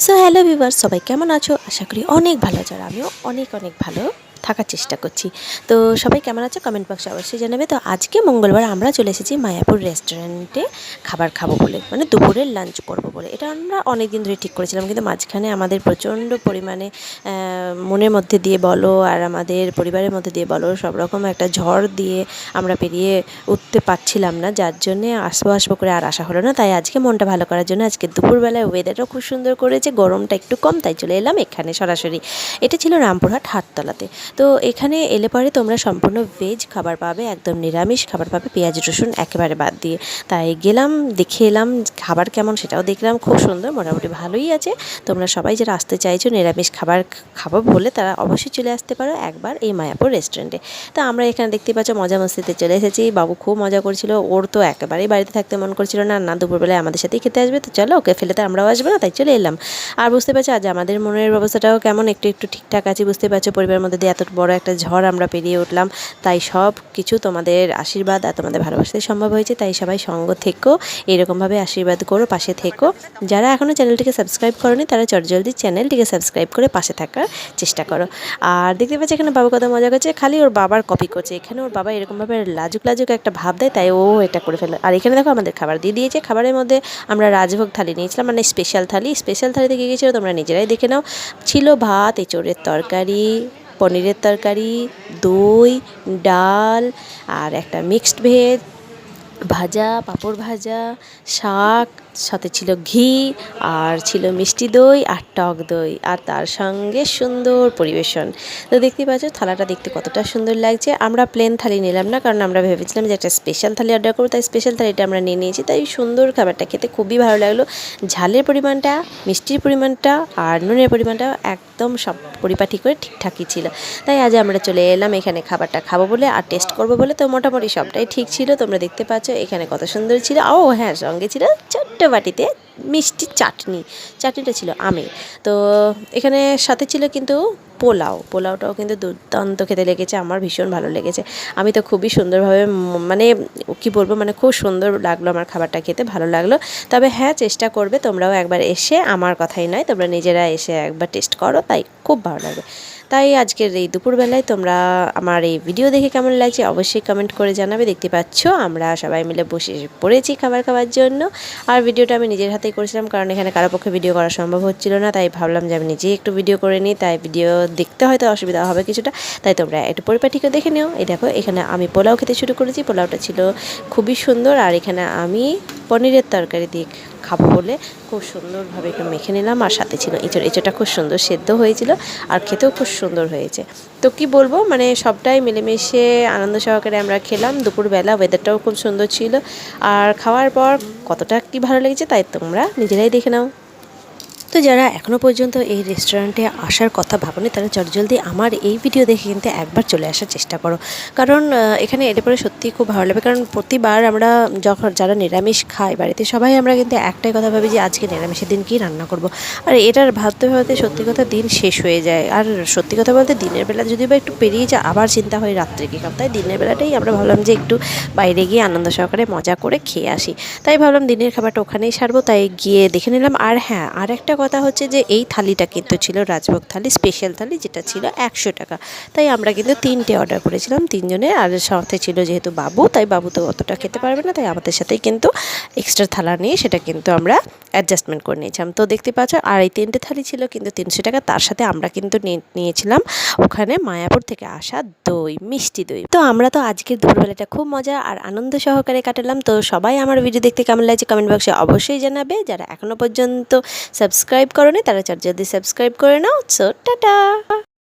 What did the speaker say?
So hello ভিভার সবাই কেমন আছো? আশা করি অনেক ভালো আছো আমিও অনেক অনেক ভালো। থাকার চেষ্টা করছি। তো সবাই কেমন আছে? কমেন্ট বক্সে অবশ্যই জানাবে। তো আজকে মঙ্গলবার আমরা চলে এসেছি মায়াপুর রেস্টুরেন্টে খাবার খাব বলে মানে দুপুরের লাঞ্চ করব বলে। এটা আমরা অনেক দিন ধরে ঠিক করেছিলাম, কিন্তু মাঝখানে আমাদের প্রচণ্ড পরিমাণে মনের মধ্যে দিয়ে বলো আর আমাদের পরিবারের মধ্যে দিয়ে বলো, সব রকম একটা ঝড় দিয়ে আমরা পেরিয়ে উঠতে পারছিলাম না। যার জন্যে আসব আসব করে আর আসা হলো না। তাই আজকে মনটা ভালো করার জন্য আজকে দুপুরবেলায় ওয়েদারটাও খুব সুন্দর করেছে, গরমটা একটু কম, তাই চলে এলাম এখানে সরাসরি। এটা ছিল রামপুরহাট হাটতলাতে। তো এখানে এলে পরে তোমরা সম্পূর্ণ ভেজ খাবার পাবে, একদম নিরামিষ খাবার পাবে, পেঁয়াজ, রসুন একেবারে বাদ দিয়ে। তাই গেলাম, দেখে এলাম খাবার কেমন সেটাও দেখলাম, খুব সুন্দর, মোটামুটি ভালোই আছে। তোমরা সবাই যারা আসতে চাইছো নিরামিষ খাবার খাব বলে, তারা অবশ্যই চলে আসতে পারো একবার এই মায়াপুর রেস্টুরেন্টে তো আমরা এখানে দেখতে পাচ্ছ মজা মস্তিতে চলে এসেছি, বাবু খুব মজা করছিল, ওর তো একেবারেই বাড়িতে থাকতে মন করছিল না না দুপুরবেলায় আমাদের সাথেই খেতে আসবে, তো চলো ওকে ফেলে তো আমরাও আসব না, তাই চলে এলাম। আর বুঝতে পারছ আজ আমাদের মনের অবস্থাটাও কেমন, একটু একটু ঠিকঠাক আছে, বুঝতে পারছ পরিবারের মধ্যে দিয়ে এত বড় একটা ঝড় আমরা পেরিয়ে উঠলাম। তাই সব কিছু তোমাদের আশীর্বাদ আর তোমাদের ভালোবাসাতে সম্ভব হয়েছে। তাই সবাই সঙ্গ থেকো, এরকমভাবে আশীর্বাদ করো, পাশে থেকো। যারা এখনও চ্যানেলটিকে সাবস্ক্রাইব করনি, তারা চটজলদি চ্যানেলটিকে সাবস্ক্রাইব করে পাশে থাকার চেষ্টা করো। আর দেখতে পাচ্ছি এখানে বাবা কত মজা করছে। খালি ওর বাবার কপি করছে। এখানে ওর বাবা এরকমভাবে লাজুক লাজুক একটা ভাব দেয়, তাই ও এটা করে ফেলে আর এখানে দেখো আমাদের খাবার দিয়ে দিয়েছে। খাবারের মধ্যে আমরা রাজভোগ থালি নিয়েছিলাম মানে স্পেশাল থালি। স্পেশাল থালিতে কী গিয়েছিল তোমরা নিজেরাই দেখে নাও। ছিল ভাত, এঁচোড়ের তরকারি পনিরের তরকারি দই ডাল আর একটা মিক্সড ভেজ ভাজা পাঁপড় ভাজা শাক সাথে ছিল ঘি আর ছিল মিষ্টি দই আর টক দই আর তার সঙ্গে সুন্দর পরিবেশন। তো দেখতে পাচ্ছ, থালাটা দেখতে কতটা সুন্দর লাগছে। আমরা প্লেন থালি নিলাম না, কারণ আমরা ভেবেছিলাম যে একটা স্পেশাল থালি অর্ডার করব, তাই স্পেশাল থালিটা আমরা নিয়ে নিয়েছি। তাই সুন্দর খাবারটা খেতে খুবই ভালো লাগল। ঝালের পরিমাণটা, মিষ্টির পরিমাণটা আর নুনের পরিমাণটা একদম সব পরিপাটি করে ঠিকঠাকই ছিল। তাই আজ আমরা চলে এলাম, এখানে খাবারটা খাব বলে আর টেস্ট করব বলে। তো মোটামুটি সবটাই ঠিক ছিল, তোমরা দেখতে পাচ্ছ এখানে কত সুন্দর ছিল। ও হ্যাঁ সঙ্গে ছিল ছোট্ট বাটিতে মিষ্টি চাটনি। চাটনিটা ছিল আমের। তো এখানে সাথে ছিল কিন্তু পোলাও। পোলাওটাও কিন্তু দুর্দান্ত খেতে লেগেছে, আমার ভীষণ ভালো লেগেছে। আমি তো খুবই সুন্দরভাবে মানে কি বলব মানে খুব সুন্দর লাগল আমার খাবারটা খেতে, ভালো লাগল। তবে হ্যাঁ চেষ্টা করবে তোমরাও একবার এসে, আমার কথাই নয়, তোমরা নিজেরা এসে একবার টেস্ট করো, তাই খুব ভালো লাগবে। তাই আজকের এই দুপুরবেলায় তোমরা আমার এই ভিডিও দেখে কেমন লাগছে অবশ্যই কমেন্ট করে জানাবে। দেখতে পাচ্ছ, আমরা সবাই মিলে বসে পড়েছি খাবার খাওয়ার জন্য। আর ভিডিওটা আমি নিজের হাতেই করেছিলাম, কারণ এখানে কারও পক্ষে ভিডিও করা সম্ভব হচ্ছিল না, তাই ভাবলাম যে আমি নিজেই একটু ভিডিও করে নিই, তাই ভিডিও দেখতে হয়তো অসুবিধা হবে কিছুটা। তাই তোমরা একটু পরিপাটিকে দেখে নিও। এই দেখো, এখানে আমি পোলাও খেতে শুরু করেছি। পোলাওটা ছিল খুবই সুন্দর, আর এখানে আমি পনিরের তরকারি দিয়ে খাব বলে খুব সুন্দরভাবে একটু মেখে নিলাম আর সাথে ছিল এঁচড়। এঁচড়টা খুব সুন্দর সেদ্ধ হয়েছিল আর খেতেও খুব সুন্দর হয়েছে। তো কি বলব মানে সবটাই মিলেমিশে আনন্দ সহকারে আমরা খেলাম। দুপুরবেলা ওয়েদারটাও খুব সুন্দর ছিল। আর খাওয়ার পর কতটা কি ভালো লেগেছে তাই তোমরা নিজেরাই দেখে নাও। তো যারা এখনও পর্যন্ত এই রেস্টুরেন্টে আসার কথা ভাবনি, তারা জলদি আমার এই ভিডিও দেখে কিন্তু একবার চলে আসার চেষ্টা করো। কারণ এখানে এলে পরে সত্যিই খুব ভালো লাগবে। কারণ প্রতিবার আমরা যখন যারা নিরামিষ খাই বাড়িতে, সবাই আমরা কিন্তু একটাই কথা ভাবি যে, আজকে নিরামিষের দিন কী রান্না করব? আর এটার ভাবতে ভাবতে সত্যি কথা দিন শেষ হয়ে যায়। আর সত্যি কথা বলতে দিনের বেলা যদি বা একটু পেরিয়ে যায়, আবার চিন্তা হয় রাত্রে কী খাব। তাই দিনের বেলাটাই আমরা ভাবলাম যে, একটু বাইরে গিয়ে আনন্দ সহকারে মজা করে খেয়ে আসি। তাই ভাবলাম দিনের খাবারটা ওখানেই সারবো। তাই গিয়ে দেখে নিলাম। আর হ্যাঁ আর একটা কথা হচ্ছে যে এই থালিটা কিন্তু ছিল রাজভোগ থালি স্পেশাল থালি, যেটা ছিল একশো টাকা। তাই আমরা কিন্তু তিনটে অর্ডার করেছিলাম তিনজনের আর সাথে ছিল যেহেতু বাবু, তাই বাবু তো অতটা খেতে পারবে না, তাই আমাদের সাথেই কিন্তু এক্সট্রা থালা নিয়ে সেটা কিন্তু আমরা অ্যাডজাস্টমেন্ট করে নিয়েছিলাম। তো দেখতে পাচ্ছ, আর এই তিনটে থালি ছিল কিন্তু তিনশো টাকা, তার সাথে আমরা কিন্তু নিয়েছিলাম ওখানে মায়াপুর থেকে আসা দই, মিষ্টি দই। তো আমরা তো আজকের দুপুরবেলাটা খুব মজা আর আনন্দ সহকারে কাটালাম। তো সবাই আমার ভিডিও দেখতে কেমন লাগছে কমেন্ট বক্সে অবশ্যই জানাবে। যারা এখনও পর্যন্ত সাবস্ক্রাইব করনি তারা জলদি সাবস্ক্রাইব করে নাও। So tata